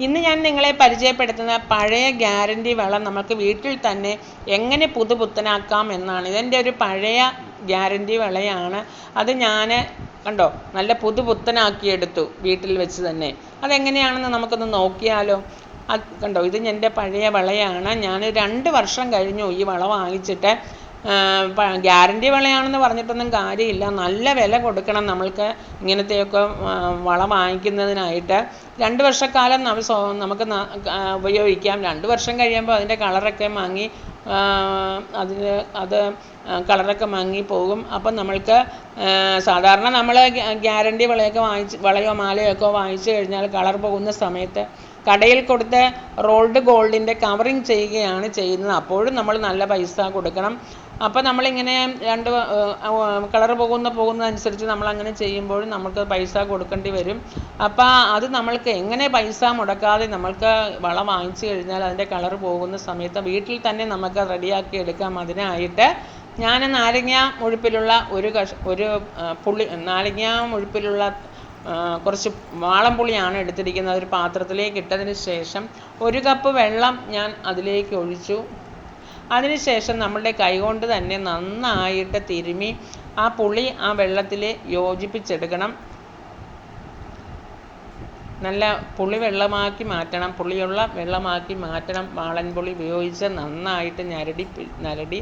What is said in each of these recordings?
ഇന്ന് ഞാൻ നിങ്ങളെ പരിചയപ്പെടുത്തുന്ന പഴയ ഗ്യാരണ്ടി വളം നമുക്ക് വീട്ടിൽ തന്നെ എങ്ങനെ പുതുപുത്തനാക്കാം എന്നാണ്. ഇതെന്റെ ഒരു പഴയ ഗ്യാരണ്ടി വളയാണ്. അത് ഞാൻ കണ്ടോ? നല്ല പുതുപുത്തനാക്കിയെടുത്തു വീട്ടിൽ വെച്ച് തന്നെ. അതെങ്ങനെയാണെന്ന് നമുക്കൊന്ന് നോക്കിയാലോ? അത് കണ്ടോ? ഇത് എന്റെ പഴയ വളയാണ്. ഞാൻ രണ്ട് വർഷം കഴിഞ്ഞു ഈ വള വാങ്ങിച്ചിട്ട്. ഗ്യാരണ്ടി വളയാണെന്ന് പറഞ്ഞിട്ടൊന്നും കാര്യമില്ല. നല്ല വില കൊടുക്കണം നമ്മൾക്ക് ഇങ്ങനത്തെയൊക്കെ വളം വാങ്ങിക്കുന്നതിനായിട്ട്. രണ്ട് വർഷക്കാലം നമുക്ക് ഉപയോഗിക്കാം. രണ്ട് വർഷം കഴിയുമ്പോൾ അതിന്റെ കളറൊക്കെ മങ്ങി അതിന് അത് കളറൊക്കെ മങ്ങി പോകും. അപ്പം നമ്മൾക്ക് സാധാരണ നമ്മൾ ഗ്യാരണ്ടി വളയൊക്കെ വാങ്ങിച്ച് വളയോ മാലയോ ഒക്കെ വാങ്ങിച്ചു കഴിഞ്ഞാൽ കളർ പോകുന്ന സമയത്ത് കടയിൽ കൊടുത്ത് റോൾഡ് ഗോൾഡിന്റെ കവറിങ് ചെയ്യുകയാണ് ചെയ്യുന്നത്. അപ്പോഴും നമ്മൾ നല്ല പൈസ കൊടുക്കണം. അപ്പോൾ നമ്മളിങ്ങനെ രണ്ട് കളർ പോകുന്ന പോകുന്നതനുസരിച്ച് നമ്മൾ അങ്ങനെ ചെയ്യുമ്പോഴും നമുക്ക് പൈസ കൊടുക്കേണ്ടി വരും. അപ്പോൾ അത് നമ്മൾക്ക് എങ്ങനെ പൈസ മുടക്കാതെ നമ്മൾക്ക് വളം വാങ്ങിച്ചു കഴിഞ്ഞാൽ അതിന്റെ കളർ പോകുന്ന സമയത്ത് വീട്ടിൽ തന്നെ നമുക്ക് റെഡിയാക്കി എടുക്കാം അതിനായിട്ട് ഞാൻ നാരങ്ങ മുഴുപ്പിലുള്ള ഒരു കഷ ഒരു പുളി നാരങ്ങ മുഴുപ്പിലുള്ള കുറച്ച് കുറച്ച് വാളംപുളിയാണ് എടുത്തിരിക്കുന്നത്. ഒരു പാത്രത്തിലേക്ക് ഇട്ടതിന് ശേഷം ഒരു കപ്പ് വെള്ളം ഞാൻ അതിലേക്ക് ഒഴിച്ചു. അതിനുശേഷം നമ്മളുടെ കൈകൊണ്ട് തന്നെ നന്നായിട്ട് തിരുമ്മി ആ പുളി ആ വെള്ളത്തിൽ യോജിപ്പിച്ചെടുക്കണം. നല്ല പുളി വെള്ളമാക്കി മാറ്റണം. പുളിയുള്ള വെള്ളമാക്കി മാറ്റണം. വാളൻ പുളി ഉപയോഗിച്ച് നന്നായിട്ട് ഞരടി ഞരടി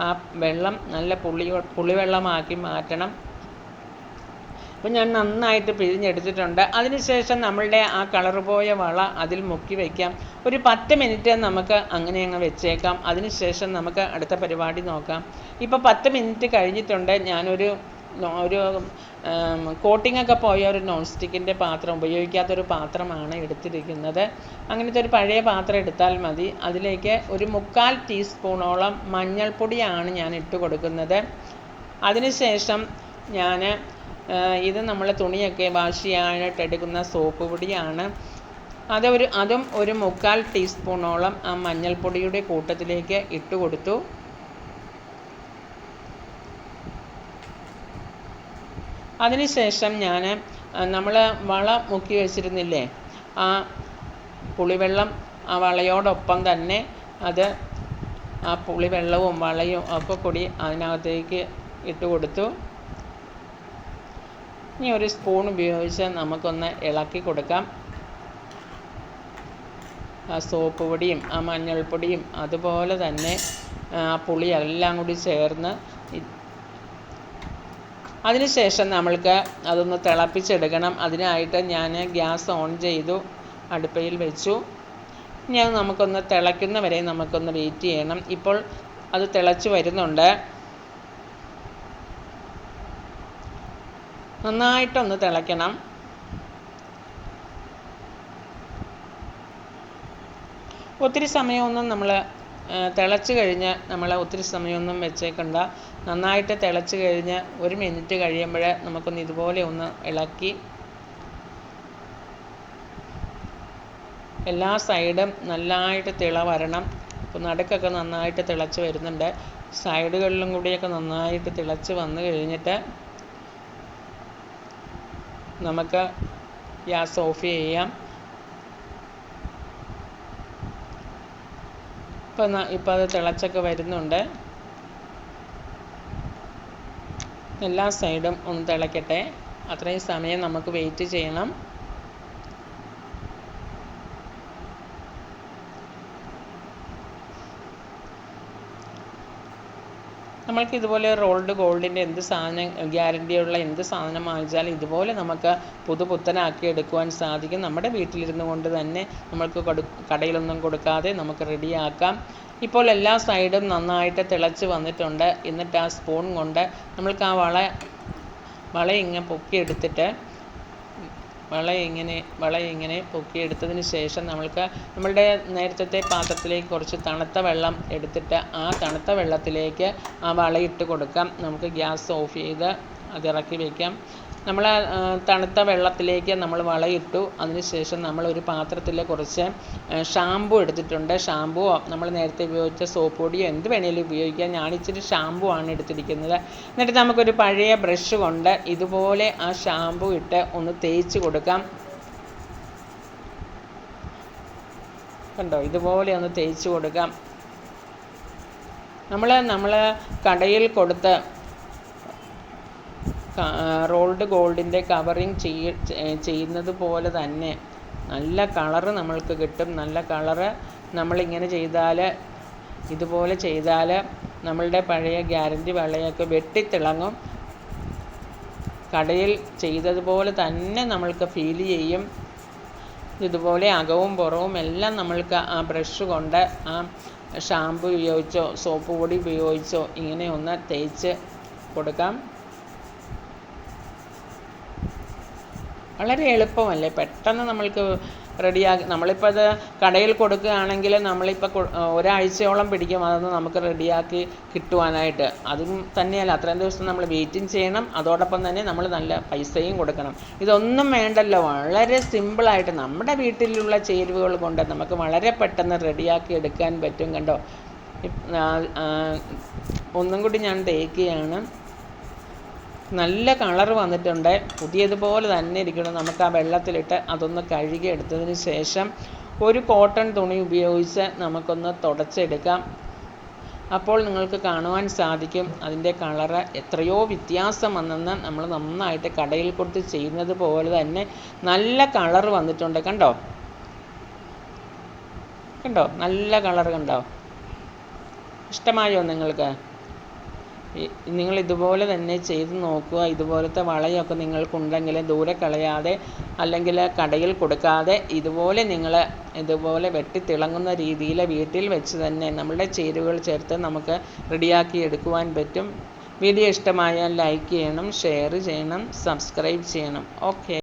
ആ വെള്ളം നല്ല പുളി പുളിവെള്ളമാക്കി മാറ്റണം. അപ്പം ഞാൻ നന്നായിട്ട് പിഴിഞ്ഞെടുത്തിട്ടുണ്ട്. അതിനുശേഷം നമ്മളുടെ ആ കളർ പോയ വള അതിൽ മുക്കി വയ്ക്കാം ഒരു പത്ത് മിനിറ്റ് നമുക്ക് അങ്ങനെ അങ്ങ് വെച്ചേക്കാം. അതിനുശേഷം നമുക്ക് അടുത്ത പരിപാടി നോക്കാം. ഇപ്പോൾ പത്ത് മിനിറ്റ് കഴിഞ്ഞിട്ടുണ്ട്. ഞാനൊരു ഒരു കോട്ടിംഗ് ഒക്കെ പോയ ഒരു നോൺ സ്റ്റിക്കിന്റെ പാത്രം ഉപയോഗിക്കാത്തൊരു പാത്രമാണ് എടുത്തിരിക്കുന്നത്. അങ്ങനത്തെ ഒരു പഴയ പാത്രം എടുത്താൽ മതി. അതിലേക്ക് ഒരു മുക്കാൽ ടീസ്പൂണോളം മഞ്ഞൾപ്പൊടിയാണ് ഞാൻ ഇട്ട് കൊടുക്കുന്നത്. അതിനുശേഷം ഞാൻ ഇത് നമ്മൾ തുണിയൊക്കെ വാഷ് ചെയ്യാനായിട്ട് എടുക്കുന്ന സോപ്പ് പൊടിയാണ്. അതൊരു അതും ഒരു മുക്കാൽ ടീസ്പൂണോളം ആ മഞ്ഞൾപ്പൊടിയുടെ കൂട്ടത്തിലേക്ക് ഇട്ട് കൊടുത്തു. അതിനുശേഷം ഞാൻ നമ്മൾ വള മുക്കി വെച്ചിരുന്നില്ലേ ആ പുളിവെള്ളം ആ വളയോടൊപ്പം തന്നെ അത് ആ പുളിവെള്ളവും വളയും ഒക്കെ കൂടി അതിനകത്തേക്ക് ഇട്ട് കൊടുത്തു. ഇനി ഒരു സ്പൂൺ ഉപയോഗിച്ച് നമുക്കൊന്ന് ഇളക്കി കൊടുക്കാം. ആ സോപ്പ് പൊടിയും ആ മഞ്ഞൾപ്പൊടിയും അതുപോലെ തന്നെ ആ പുളി എല്ലാം കൂടി ചേർന്ന് അതിനുശേഷം നമ്മൾക്ക് അതൊന്ന് തിളപ്പിച്ചെടുക്കണം. അതിനായിട്ട് ഞാൻ ഗ്യാസ് ഓൺ ചെയ്തു അടുപ്പയിൽ വെച്ചു. ഇനി അത് നമുക്കൊന്ന് തിളയ്ക്കുന്ന വരെ നമുക്കൊന്ന് വെയിറ്റ് ചെയ്യണം. ഇപ്പോൾ അത് തിളച്ച് വരുന്നുണ്ട്. നന്നായിട്ടൊന്ന് തിളയ്ക്കണം. ഒത്തിരി സമയമൊന്നും നമ്മൾ തിളച്ച് കഴിഞ്ഞ് നമ്മൾ ഒത്തിരി സമയമൊന്നും വെച്ചേക്കണ്ട. നന്നായിട്ട് തിളച്ച് കഴിഞ്ഞ് ഒരു മിനിറ്റ് കഴിയുമ്പോൾ നമുക്കൊന്ന് ഇതുപോലെ ഒന്ന് ഇളക്കി. എല്ലാ സൈഡും നല്ലതായിട്ട് തിള വരണം. അപ്പോൾ നടുക്കൊക്കെ നന്നായിട്ട് തിളച്ച് വരുന്നുണ്ട്. സൈഡുകളിലും കൂടിയൊക്കെ നന്നായിട്ട് തിളച്ച് വന്നു കഴിഞ്ഞിട്ട് നമുക്ക് ഗ്യാസ് ഓഫ് ചെയ്യാം. ഇപ്പം ഇപ്പം അത് തിളച്ചൊക്കെ വരുന്നുണ്ട്. എല്ലാ സൈഡും ഒന്ന് തിളയ്ക്കട്ടെ അത്രയും സമയം നമുക്ക് വെയിറ്റ് ചെയ്യണം. നമ്മൾക്ക് ഇതുപോലെ റോൾഡ് ഗോൾഡിന്റെ എന്ത് സാധനം ഗ്യാരണ്ടിയുള്ള എന്ത് സാധനം വാങ്ങിച്ചാലും ഇതുപോലെ നമുക്ക് പുതുപുത്തനാക്കി എടുക്കുവാൻ സാധിക്കും. നമ്മുടെ വീട്ടിലിരുന്നു കൊണ്ട് തന്നെ നമ്മൾക്ക് കൊടു കടയിലൊന്നും കൊടുക്കാതെ നമുക്ക് റെഡിയാക്കാം. ഇപ്പോൾ എല്ലാ സൈഡും നന്നായിട്ട് തിളച്ച് വന്നിട്ടുണ്ട്. എന്നിട്ട് ആ സ്പൂൺ കൊണ്ട് നമ്മൾക്ക് ആ വള വള ഇങ്ങനെ പൊക്കിയെടുത്തിട്ട് വള ഇങ്ങനെ വള ഇങ്ങനെ പൊക്കിയെടുത്തതിന് ശേഷം നമ്മൾക്ക് നമ്മളുടെ നേരത്തെ പാത്രത്തിലേക്ക് കുറച്ച് തണുത്ത വെള്ളം എടുത്തിട്ട് ആ തണുത്ത വെള്ളത്തിലേക്ക് ആ വളയിട്ട് കൊടുക്കാം. നമുക്ക് ഗ്യാസ് ഓഫ് ചെയ്ത് അത് ഇറക്കി വയ്ക്കാം നമ്മൾ തണുത്ത വെള്ളത്തിലേക്ക് നമ്മൾ വളയിട്ടു. അതിനുശേഷം നമ്മൾ ഒരു പാത്രത്തിൽ കുറച്ച് ഷാമ്പു എടുത്തിട്ടുണ്ട്. ഷാമ്പുവോ നമ്മൾ നേരത്തെ ഉപയോഗിച്ച സോപ്പ് പൊടിയോ എന്ത് വേണേലും ഉപയോഗിക്കാം. ഞാനിച്ചിരി ഷാമ്പു ആണ് എടുത്തിരിക്കുന്നത്. എന്നിട്ട് നമുക്കൊരു പഴയ ബ്രഷ് കൊണ്ട് ഇതുപോലെ ആ ഷാമ്പു ഇട്ട് ഒന്ന് തേച്ച് കൊടുക്കാം. കണ്ടോ? ഇതുപോലെ ഒന്ന് തേച്ച് കൊടുക്കാം. നമ്മൾ നമ്മൾ കടയിൽ കൊടുത്ത് റോൾഡ് ഗോൾഡിന്റെ കവറിങ് ചെയ്യ ചെയ്യുന്നത് പോലെ തന്നെ. നല്ല കളറ് നമ്മൾക്ക് കിട്ടും. നല്ല കളറ് നമ്മളിങ്ങനെ ചെയ്താൽ ഇതുപോലെ ചെയ്താൽ നമ്മളുടെ പഴയ ഗ്യാരന്റി വളയൊക്കെ വെട്ടിത്തിളങ്ങും. കടയിൽ ചെയ്തതുപോലെ തന്നെ നമ്മൾക്ക് ഫീൽ ചെയ്യും. ഇതുപോലെ അകവും പുറവും എല്ലാം നമ്മൾക്ക് ആ ബ്രഷ് കൊണ്ട് ആ ഷാമ്പു ഉപയോഗിച്ചോ സോപ്പ് പൊടി ഉപയോഗിച്ചോ ഇങ്ങനെ ഒന്ന് തേച്ച് കൊടുക്കാം. വളരെ എളുപ്പമല്ലേ? പെട്ടെന്ന് നമ്മൾക്ക് റെഡിയാക്കി നമ്മളിപ്പോൾ അത് കടയിൽ കൊടുക്കുകയാണെങ്കിൽ നമ്മളിപ്പോൾ ഒരാഴ്ചയോളം പിടിക്കും. അതൊന്ന് നമുക്ക് റെഡിയാക്കി കിട്ടുവാനായിട്ട്. അതും തന്നെയല്ല അത്രയും ദിവസം നമ്മൾ വെയിറ്റിംഗ് ചെയ്യണം. അതോടൊപ്പം തന്നെ നമ്മൾ നല്ല പൈസയും കൊടുക്കണം. ഇതൊന്നും വേണ്ടല്ലോ. വളരെ സിമ്പിളായിട്ട് നമ്മുടെ വീട്ടിലുള്ള ചേരുവകൾ കൊണ്ട് നമുക്ക് വളരെ പെട്ടെന്ന് റെഡിയാക്കി എടുക്കാൻ പറ്റും കണ്ടോ? ഒന്നും കൂടി ഞാൻ തേക്കുകയാണ് നല്ല കളർ വന്നിട്ടുണ്ട്. പുതിയതുപോലെ തന്നെ ഇരിക്കണം നമുക്ക് ആ വെള്ളത്തിലിട്ട് അതൊന്ന് കഴുകി എടുത്തതിന് ശേഷം ഒരു കോട്ടൺ തുണി ഉപയോഗിച്ച് നമുക്കൊന്ന് തുടച്ചെടുക്കാം. അപ്പോൾ നിങ്ങൾക്ക് കാണുവാൻ സാധിക്കും അതിന്റെ കളറ് എത്രയോ വ്യത്യാസം വന്നെന്ന് നമ്മൾ നന്നായിട്ട് കടയിൽ കൊടുത്ത് ചെയ്യുന്നത് പോലെ തന്നെ നല്ല കളർ വന്നിട്ടുണ്ട്. കണ്ടോ? കണ്ടോ? നല്ല കളർ കണ്ടോ? ഇഷ്ടമായോ നിങ്ങൾക്ക്? നിങ്ങൾ ഇതുപോലെ തന്നെ ചെയ്ത് നോക്കുക. ഇതുപോലത്തെ വളയൊക്കെ നിങ്ങൾക്കുണ്ടെങ്കിൽ ദൂരെ കളയാതെ അല്ലെങ്കിൽ കടയിൽ കൊടുക്കാതെ ഇതുപോലെ നിങ്ങൾ ഇതുപോലെ വെട്ടിത്തിളങ്ങുന്ന രീതിയിൽ വീട്ടിൽ വെച്ച് തന്നെ നമ്മുടെ ചേരുവകൾ ചേർത്ത് നമുക്ക് റെഡിയാക്കി എടുക്കുവാൻ പറ്റും. വീഡിയോ ഇഷ്ടമായാൽ ലൈക്ക് ചെയ്യണം ഷെയർ ചെയ്യണം സബ്സ്ക്രൈബ് ചെയ്യണം. ഓക്കെ.